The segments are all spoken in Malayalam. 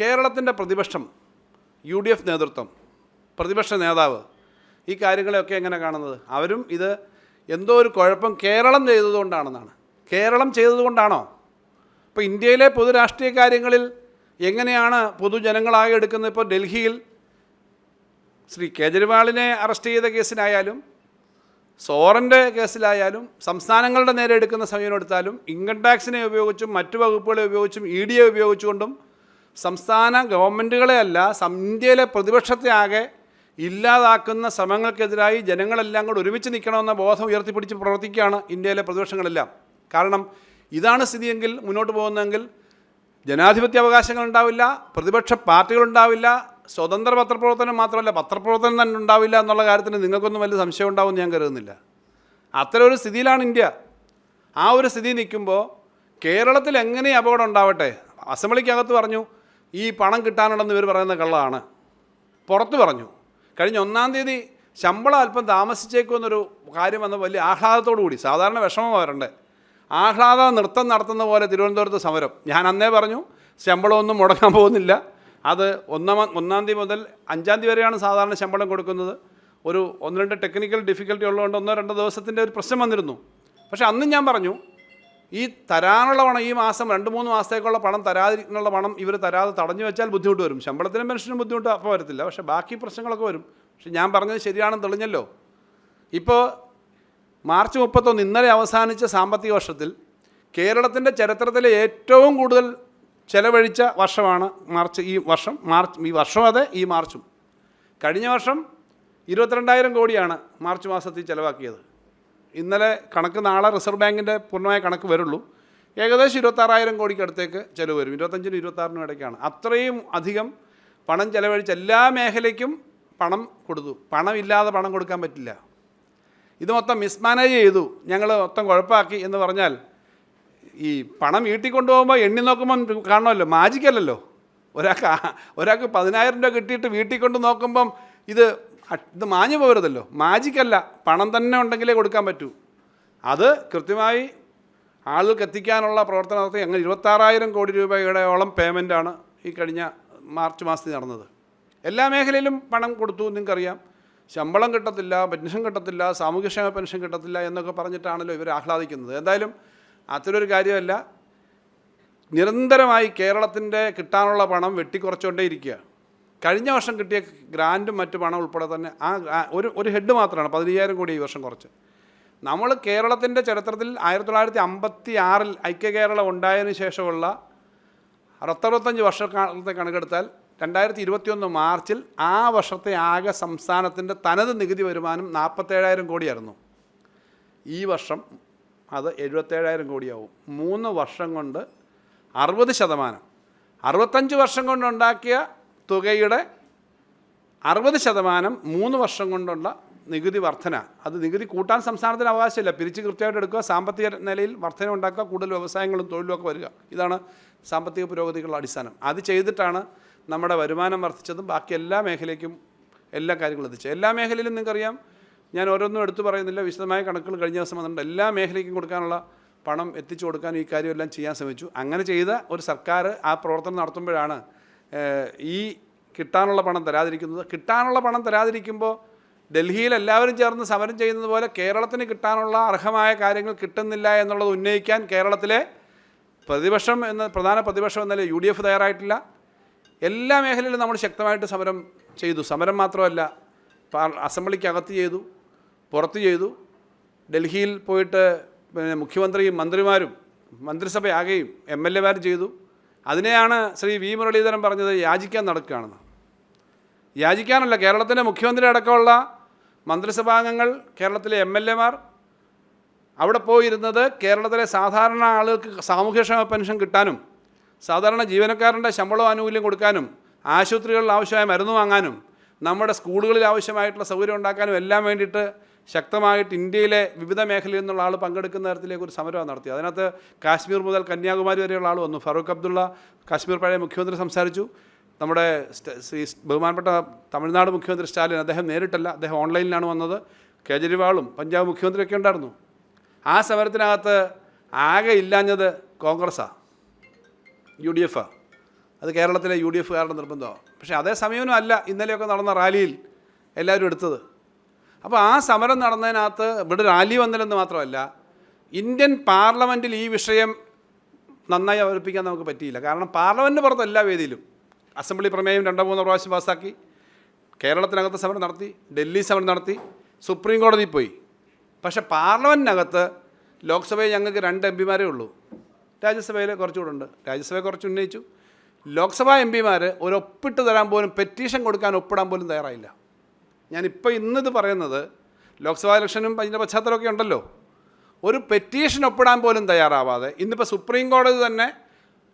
കേരളത്തിന്റെ പ്രതിപക്ഷം യു ഡി എഫ് നേതൃത്വം പ്രതിപക്ഷ നേതാവ് ഈ കാര്യങ്ങളെയൊക്കെ എങ്ങനെ കാണുന്നത്? അവരും ഇത് എന്തോ ഒരു കുഴപ്പം കേരളം ചെയ്തതുകൊണ്ടാണെന്നാണ്. കേരളം ചെയ്തതുകൊണ്ടാണോ? ഇപ്പോൾ ഇന്ത്യയിലെ പൊതുരാഷ്ട്രീയ കാര്യങ്ങളിൽ എങ്ങനെയാണ് പൊതുജനങ്ങളായി എടുക്കുന്നത്? ഇപ്പോൾ ഡൽഹിയിൽ ശ്രീ കേജ്രിവാളിനെ അറസ്റ്റ് ചെയ്ത കേസിലായാലും സോറന്റെ കേസിലായാലും സംസ്ഥാനങ്ങളുടെ നേരെ എടുക്കുന്ന സമയം എടുത്താലും ഇൻകം ടാക്സിനെ ഉപയോഗിച്ചും മറ്റു വകുപ്പുകളെ ഉപയോഗിച്ചും ഇ ഡിയെ ഉപയോഗിച്ചുകൊണ്ടും സംസ്ഥാന ഗവൺമെന്റുകളെ അല്ല ഇന്ത്യയിലെ പ്രതിപക്ഷത്തെ ആകെ ഇല്ലാതാക്കുന്ന ശ്രമങ്ങൾക്കെതിരായി ജനങ്ങളെല്ലാം കൂടെ ഒരുമിച്ച് നിൽക്കണമെന്ന ബോധം ഉയർത്തിപ്പിടിച്ച് പ്രവർത്തിക്കുകയാണ് ഇന്ത്യയിലെ പ്രതിപക്ഷങ്ങളെല്ലാം. കാരണം ഇതാണ് സ്ഥിതിയെങ്കിൽ മുന്നോട്ട് പോകുന്നതെങ്കിൽ ജനാധിപത്യ അവകാശങ്ങൾ ഉണ്ടാവില്ല പ്രതിപക്ഷ പാർട്ടികളുണ്ടാവില്ല സ്വതന്ത്ര പത്രപ്രവർത്തനം മാത്രമല്ല പത്രപ്രവർത്തനം തന്നെ ഉണ്ടാവില്ല എന്നുള്ള കാര്യത്തിന് നിങ്ങൾക്കൊന്നും വലിയ സംശയം ഉണ്ടാവുമെന്ന് ഞാൻ കരുതുന്നില്ല. അത്തരം ഒരു സ്ഥിതിയിലാണ് ഇന്ത്യ. ആ ഒരു സ്ഥിതി നിൽക്കുമ്പോൾ കേരളത്തിൽ എങ്ങനെ അപകടം ഉണ്ടാവട്ടെ? അസംബ്ലിക്കകത്ത് പറഞ്ഞു ഈ പണം കിട്ടാനുണ്ടെന്ന് ഇവർ പറയുന്ന കള്ളാണ്. പുറത്ത് പറഞ്ഞു. കഴിഞ്ഞ ഒന്നാം തീയതി ശമ്പളം അല്പം താമസിച്ചേക്കുമെന്നൊരു കാര്യം വന്ന വലിയ ആഹ്ലാദത്തോടു കൂടി സാധാരണ വിഷമം വരണ്ടേ. ആഹ്ലാദ നൃത്തം നടത്തുന്ന പോലെ തിരുവനന്തപുരത്ത് സമരം. ഞാൻ അന്നേ പറഞ്ഞു ശമ്പളമൊന്നും മുടങ്ങാൻ പോകുന്നില്ല. അത് ഒന്നാം ഒന്നാം തീയതി മുതൽ അഞ്ചാം തീയതി വരെയാണ് സാധാരണ ശമ്പളം കൊടുക്കുന്നത്. ഒരു ഒന്ന് രണ്ട് ടെക്നിക്കൽ ഡിഫിക്കൽറ്റി ഉള്ളതുകൊണ്ട് ഒന്നോ രണ്ടോ ദിവസത്തിന്റെ ഒരു പ്രശ്നം വന്നിരുന്നു. പക്ഷേ അന്നും ഞാൻ പറഞ്ഞു ഈ തരാനുള്ള പണം ഈ മാസം രണ്ട് മൂന്ന് മാസത്തേക്കുള്ള പണം തരാതിരിക്കാനുള്ള പണം ഇവർ തരാതെ തടഞ്ഞു വെച്ചാൽ ബുദ്ധിമുട്ട് വരും. ശമ്പളത്തിനും പെൻഷനും ബുദ്ധിമുട്ട് അപ്പോൾ വരത്തില്ല. പക്ഷേ ബാക്കി പ്രശ്നങ്ങളൊക്കെ വരും. പക്ഷെ ഞാൻ പറഞ്ഞത് ശരിയാണെന്ന് തെളിഞ്ഞല്ലോ. ഇപ്പോൾ മാർച്ച് മുപ്പത്തൊന്ന് ഇന്നലെ അവസാനിച്ച സാമ്പത്തിക വർഷത്തിൽ കേരളത്തിന്റെ ചരിത്രത്തിലെ ഏറ്റവും കൂടുതൽ ചെലവഴിച്ച വർഷമാണ് മാർച്ച് ഈ വർഷം. മാർച്ച് ഈ വർഷം അതെ ഈ മാർച്ചും. കഴിഞ്ഞ വർഷം ഇരുപത്തിരണ്ടായിരം കോടിയാണ് മാർച്ച് മാസത്തിൽ ചിലവാക്കിയത്. ഇന്നലെ കണക്ക് നാളെ റിസർവ് ബാങ്കിന്റെ പൂർണമായ കണക്ക് വരുള്ളൂ. ഏകദേശം ഇരുപത്താറായിരം കോടിക്ക് അടുത്തേക്ക് ചിലവ് വരും. ഇരുപത്തഞ്ചിനും ഇരുപത്താറിനും ഇടയ്ക്കാണ്. അത്രയും അധികം പണം ചിലവഴിച്ച് എല്ലാ മേഖലയ്ക്കും പണം കൊടുത്തു. പണമില്ലാതെ പണം കൊടുക്കാൻ പറ്റില്ല. ഇത് മൊത്തം മിസ്മാനേജ് ചെയ്തു. ഞങ്ങൾ മൊത്തം കുഴപ്പമാക്കി എന്ന് പറഞ്ഞാൽ ഈ പണം വീട്ടിൽ കൊണ്ടുപോകുമ്പോൾ എണ്ണി നോക്കുമ്പം കാണുമല്ലോ. മാജിക്കല്ലല്ലോ ഒരാൾക്ക് ഒരാൾക്ക് പതിനായിരം രൂപ കിട്ടിയിട്ട് വീട്ടിൽ കൊണ്ട് നോക്കുമ്പം ഇത് ഇത് മാഞ്ഞു പോകരുതല്ലോ. മാജിക്കല്ല. പണം തന്നെ ഉണ്ടെങ്കിലേ കൊടുക്കാൻ പറ്റൂ. അത് കൃത്യമായി ആളുകൾക്ക് എത്തിക്കാനുള്ള പ്രവർത്തനം നടത്തി അങ്ങനെ ഇരുപത്താറായിരം കോടി രൂപയുടെയോളം പേയ്മെന്റാണ് ഈ കഴിഞ്ഞ മാർച്ച് മാസത്തിൽ നടന്നത്. എല്ലാ മേഖലയിലും പണം കൊടുത്തു നിങ്ങൾക്കറിയാം. ശമ്പളം കിട്ടത്തില്ല പെൻഷൻ കിട്ടത്തില്ല സാമൂഹ്യക്ഷേമ പെൻഷൻ കിട്ടത്തില്ല എന്നൊക്കെ പറഞ്ഞിട്ടാണല്ലോ ഇവർ ആഹ്ലാദിക്കുന്നത്. എന്തായാലും അത്തരൊരു കാര്യമല്ല. നിരന്തരമായി കേരളത്തിന്റെ കിട്ടാനുള്ള പണം വെട്ടിക്കുറച്ചുകൊണ്ടേ ഇരിക്കുക കഴിഞ്ഞ വർഷം കിട്ടിയ ഗ്രാന്റും മറ്റു പണം ഉൾപ്പെടെ തന്നെ ആ ഒരു ഒരു ഹെഡ് മാത്രമാണ്. പതിനയ്യായിരം കോടി ഈ വർഷം കുറച്ച്. നമ്മൾ കേരളത്തിന്റെ ചരിത്രത്തിൽ ആയിരത്തി തൊള്ളായിരത്തി അമ്പത്തി ആറിൽ ഐക്യ കേരളം ഉണ്ടായതിനു ശേഷമുള്ള അറുപത്തറുപത്തഞ്ച് വർഷക്കാലത്തെ കണക്കെടുത്താൽ രണ്ടായിരത്തി ഇരുപത്തിയൊന്ന് മാർച്ചിൽ ആ വർഷത്തെ ആകെ സംസ്ഥാനത്തിന്റെ തനത് നികുതി വരുമാനം നാൽപ്പത്തേഴായിരം കോടിയായിരുന്നു. ഈ വർഷം അത് എഴുപത്തേഴായിരം കോടിയാവും. മൂന്ന് വർഷം കൊണ്ട് അറുപത് ശതമാനം. അറുപത്തഞ്ച് വർഷം കൊണ്ടുണ്ടാക്കിയ തുകയുടെ അറുപത് ശതമാനം മൂന്ന് വർഷം കൊണ്ടുള്ള നികുതി വർധന. അത് നികുതി കൂട്ടാൻ സംസ്ഥാനത്തിന് അവകാശമില്ല. പിരിച്ച് കൃത്യമായിട്ട് എടുക്കുക സാമ്പത്തിക നിലയിൽ വർധന ഉണ്ടാക്കുക കൂടുതൽ വ്യവസായങ്ങളും തൊഴിലും ഒക്കെ വരിക. ഇതാണ് സാമ്പത്തിക പുരോഗതിക്കുള്ള അടിസ്ഥാനം. അത് ചെയ്തിട്ടാണ് നമ്മുടെ വരുമാനം വർദ്ധിച്ചതും ബാക്കി എല്ലാ മേഖലയ്ക്കും എല്ലാ കാര്യങ്ങളും എത്തിച്ചത് എല്ലാ മേഖലയിലും നിങ്ങൾക്കറിയാം ഞാൻ ഓരോന്നും എടുത്തു പറയുന്നില്ല വിശദമായ കണക്കുകൾ കഴിഞ്ഞ ദിവസം വന്നിട്ടുണ്ട്. എല്ലാ മേഖലയ്ക്കും കൊടുക്കാനുള്ള പണം എത്തിച്ചു കൊടുക്കാൻ ഈ കാര്യമെല്ലാം ചെയ്യാൻ ശ്രമിച്ചു. അങ്ങനെ ചെയ്ത ഒരു സർക്കാർ ആ പ്രവർത്തനം നടത്തുമ്പോഴാണ് ഈ കിട്ടാനുള്ള പണം തരാതിരിക്കുന്നത് കിട്ടാനുള്ള പണം തരാതിരിക്കുമ്പോൾ ഡൽഹിയിൽ എല്ലാവരും ചേർന്ന് സമരം ചെയ്യുന്നത് പോലെ കേരളത്തിന് കിട്ടാനുള്ള അർഹമായ കാര്യങ്ങൾ കിട്ടുന്നില്ല എന്നുള്ളത് ഉന്നയിക്കാൻ കേരളത്തിലെ പ്രതിപക്ഷം എന്ന പ്രധാന പ്രതിപക്ഷം എന്നല്ല യു ഡി എഫ് തയ്യാറായിട്ടില്ല. എല്ലാ മേഖലയിലും നമ്മൾ ശക്തമായിട്ട് സമരം ചെയ്തു. സമരം മാത്രമല്ല അസംബ്ലിക്കകത്ത് ചെയ്തു പുറത്ത് ചെയ്തു. ഡൽഹിയിൽ പോയിട്ട് പിന്നെ മുഖ്യമന്ത്രിയും മന്ത്രിമാരും മന്ത്രിസഭയാകെയും എം എൽ എമാരും ചെയ്തു. അതിനെയാണ് ശ്രീ വി മുരളീധരൻ പറഞ്ഞത് യാചിക്കാൻ നടക്കുകയാണെന്ന്. യാചിക്കാനല്ല കേരളത്തിന്റെ മുഖ്യമന്ത്രി അടക്കമുള്ള മന്ത്രിസഭാംഗങ്ങൾ കേരളത്തിലെ എം എൽ എമാർ അവിടെ പോയിരുന്നത് കേരളത്തിലെ സാധാരണ ആളുകൾക്ക് സാമൂഹ്യക്ഷേമ പെൻഷൻ കിട്ടാനും സാധാരണ ജീവനക്കാരന്റെ ശമ്പളം ആനുകൂല്യം കൊടുക്കാനും ആശുപത്രികളിൽ ആവശ്യമായ മരുന്ന് വാങ്ങാനും നമ്മുടെ സ്കൂളുകളിൽ ആവശ്യമായിട്ടുള്ള സൗകര്യം ഉണ്ടാക്കാനും എല്ലാം വേണ്ടിയിട്ട് ശക്തമായിട്ട് ഇന്ത്യയിലെ വിവിധ മേഖലയിൽ നിന്നുള്ള ആൾ പങ്കെടുക്കുന്ന തരത്തിലേക്ക് ഒരു സമരമാണ് നടത്തി. അതിനകത്ത് കാശ്മീർ മുതൽ കന്യാകുമാരി വരെയുള്ള ആൾ വന്നു. ഫറൂഖ് അബ്ദുള്ള കാശ്മീർ പഴയ മുഖ്യമന്ത്രി സംസാരിച്ചു. നമ്മുടെ ശ്രീ ബഹുമാനപ്പെട്ട തമിഴ്നാട് മുഖ്യമന്ത്രി സ്റ്റാലിൻ അദ്ദേഹം നേരിട്ടല്ല. അദ്ദേഹം ഓൺലൈനിലാണ് വന്നത്. കേജ്രിവാളും പഞ്ചാബ് മുഖ്യമന്ത്രിയൊക്കെ ഉണ്ടായിരുന്നു. ആ സമരത്തിനകത്ത് ആകെ ഇല്ലാഞ്ഞത് കോൺഗ്രസ്സാണ് യു ഡി എഫാണ് അത് കേരളത്തിലെ യു ഡി എഫുകാരുടെ നിർബന്ധമാണ് പക്ഷേ അതേ സമീപനം അല്ല ഇന്നലെയൊക്കെ നടന്ന റാലിയിൽ എല്ലാവരും എടുത്തത്. അപ്പോൾ ആ സമരം നടന്നതിനകത്ത് ഇവിടെ റാലി വന്നില്ലെന്ന് മാത്രമല്ല ഇന്ത്യൻ പാർലമെന്റിൽ ഈ വിഷയം നന്നായി അവതരിപ്പിക്കാൻ നമുക്ക് പറ്റിയില്ല. കാരണം പാർലമെന്റിന് പുറത്ത് എല്ലാ വേദിയിലും അസംബ്ലി പ്രമേയം രണ്ടോ മൂന്നോ പ്രാവശ്യം പാസ്സാക്കി കേരളത്തിനകത്ത് സമരം നടത്തി ഡൽഹി സമരം നടത്തി സുപ്രീം കോടതിയിൽ പോയി. പക്ഷേ പാർലമെന്റിനകത്ത് ലോക്സഭയിൽ ഞങ്ങൾക്ക് രണ്ട് എം പിമാരേ ഉള്ളൂ. രാജ്യസഭയിൽ കുറച്ചുകൂടെ ഉണ്ട്. രാജ്യസഭയെ കുറച്ച് ഉന്നയിച്ചു. ലോക്സഭാ എം പിമാർ ഒരു ഒപ്പിട്ട് തരാൻ പോലും പെറ്റീഷൻ കൊടുക്കാൻ ഒപ്പിടാൻ പോലും തയ്യാറായില്ല. ഞാനിപ്പോൾ ഇന്നിത് പറയുന്നത് ലോക്സഭാ ഇലക്ഷനും അതിന്റെ പശ്ചാത്തലമൊക്കെ ഉണ്ടല്ലോ. ഒരു പെറ്റീഷൻ ഒപ്പിടാൻ പോലും തയ്യാറാവാതെ ഇന്നിപ്പോൾ സുപ്രീം കോടതി തന്നെ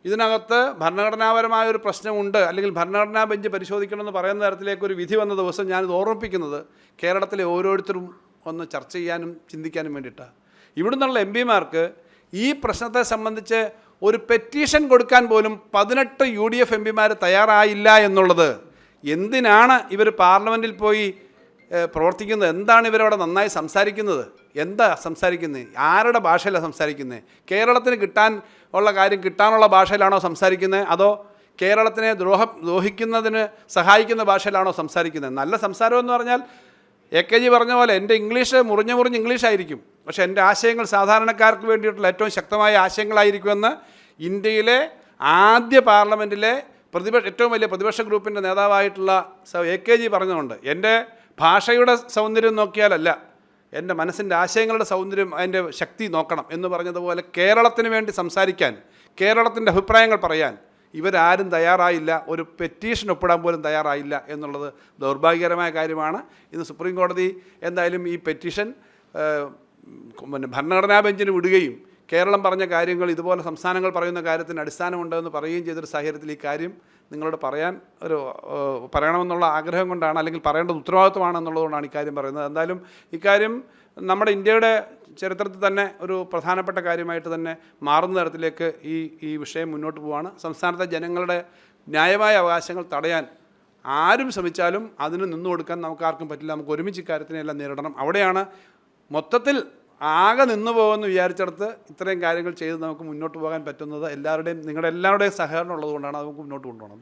ഇതിനകത്ത് ഭരണഘടനാപരമായ ഒരു പ്രശ്നമുണ്ട് അല്ലെങ്കിൽ ഭരണഘടനാ ബെഞ്ച് പരിശോധിക്കണമെന്ന് പറയുന്ന തരത്തിലേക്ക് ഒരു വിധി വന്ന ദിവസം ഞാനിത് ഓർമ്മിപ്പിക്കുന്നത് കേരളത്തിലെ ഓരോരുത്തരും ഒന്ന് ചർച്ച ചെയ്യാനും ചിന്തിക്കാനും വേണ്ടിയിട്ടാണ് ഇവിടുന്നുള്ള എം പിമാർക്ക് ഈ പ്രശ്നത്തെ സംബന്ധിച്ച് ഒരു പെറ്റീഷൻ കൊടുക്കാൻ പോലും പതിനെട്ട് യു ഡി എഫ് എം പിമാർ തയ്യാറായില്ല എന്നുള്ളത്. എന്തിനാണ് ഇവർ പാർലമെന്റിൽ പോയി പ്രവർത്തിക്കുന്നത്? എന്താണ് ഇവരവിടെ നന്നായി സംസാരിക്കുന്നത്? എന്താ സംസാരിക്കുന്നത് ആരുടെ ഭാഷയിലാണ് സംസാരിക്കുന്നത് കേരളത്തിന് കിട്ടാൻ ഉള്ള കാര്യം കിട്ടാനുള്ള ഭാഷയിലാണോ സംസാരിക്കുന്നത് അതോ കേരളത്തിനെ ദ്രോഹ ദ്രോഹിക്കുന്നതിന് സഹായിക്കുന്ന ഭാഷയിലാണോ സംസാരിക്കുന്നത് നല്ല സംസാരം എന്ന് പറഞ്ഞാൽ എ കെ ജി പറഞ്ഞ പോലെ എന്റെ ഇംഗ്ലീഷ് മുറിഞ്ഞ മുറിഞ്ഞ് ഇംഗ്ലീഷ് ആയിരിക്കും പക്ഷേ എന്റെ ആശയങ്ങൾ സാധാരണക്കാർക്ക് വേണ്ടിയിട്ടുള്ള ഏറ്റവും ശക്തമായ ആശയങ്ങളായിരിക്കുമെന്ന് ഇന്ത്യയിലെ ആദ്യ പാർലമെന്റിലെ പ്രതിപക്ഷ ഏറ്റവും വലിയ പ്രതിപക്ഷ ഗ്രൂപ്പിന്റെ നേതാവായിട്ടുള്ള എ കെ ജി പറഞ്ഞുകൊണ്ട് എന്റെ ഭാഷയുടെ സൗന്ദര്യം നോക്കിയാലല്ല എന്റെ മനസ്സിന്റെ ആശയങ്ങളുടെ സൗന്ദര്യം അതിന്റെ ശക്തി നോക്കണം എന്ന് പറഞ്ഞതുപോലെ കേരളത്തിന് വേണ്ടി സംസാരിക്കാൻ കേരളത്തിന്റെ അഭിപ്രായങ്ങൾ പറയാൻ ഇവരാരും തയ്യാറായില്ല ഒരു പെറ്റീഷൻ ഒപ്പിടാൻ പോലും തയ്യാറായില്ല എന്നുള്ളത് ദൗർഭാഗ്യകരമായ കാര്യമാണ്. ഇന്ന് സുപ്രീം കോടതി എന്തായാലും ഈ പെറ്റീഷൻ പിന്നെ ഭരണഘടനാ ബെഞ്ചിന് വിടുകയും കേരളം പറഞ്ഞ കാര്യങ്ങൾ ഇതുപോലെ സംസ്ഥാനങ്ങൾ പറയുന്ന കാര്യത്തിന് അടിസ്ഥാനമുണ്ടെന്ന് പറയുകയും ചെയ്തൊരു സാഹചര്യത്തിൽ ഈ കാര്യം നിങ്ങളോട് പറയാൻ ഒരു പറയണമെന്നുള്ള ആഗ്രഹം കൊണ്ടാണ് അല്ലെങ്കിൽ പറയേണ്ടത് ഉത്തരവാദിത്വമാണെന്നുള്ളതുകൊണ്ടാണ് ഇക്കാര്യം പറയുന്നത്. എന്തായാലും ഇക്കാര്യം നമ്മുടെ ഇന്ത്യയുടെ ചരിത്രത്തിൽ തന്നെ ഒരു പ്രധാനപ്പെട്ട കാര്യമായിട്ട് തന്നെ മാറുന്ന തരത്തിലേക്ക് ഈ ഈ വിഷയം മുന്നോട്ട് പോവാണ്. സംസ്ഥാനത്തെ ജനങ്ങളുടെ ന്യായമായ അവകാശങ്ങൾ തടയാൻ ആരും ശ്രമിച്ചാലും അതിന് നിന്നു കൊടുക്കാൻ നമുക്ക് ആർക്കും പറ്റില്ല. നമുക്ക് ഒരുമിച്ച് ഇക്കാര്യത്തിനെല്ലാം നേരിടണം. അവിടെയാണ് മൊത്തത്തിൽ ആകെ നിന്നു പോകുമെന്ന് വിചാരിച്ചിടത്ത് ഇത്രയും കാര്യങ്ങൾ ചെയ്ത് നമുക്ക് മുന്നോട്ട് പോകാൻ പറ്റുന്നത് എല്ലാവരുടെയും നിങ്ങളുടെ എല്ലാവരുടെയും സഹകരണം ഉള്ളതുകൊണ്ടാണ് നമുക്ക് മുന്നോട്ട് കൊണ്ടുപോകുന്നത്.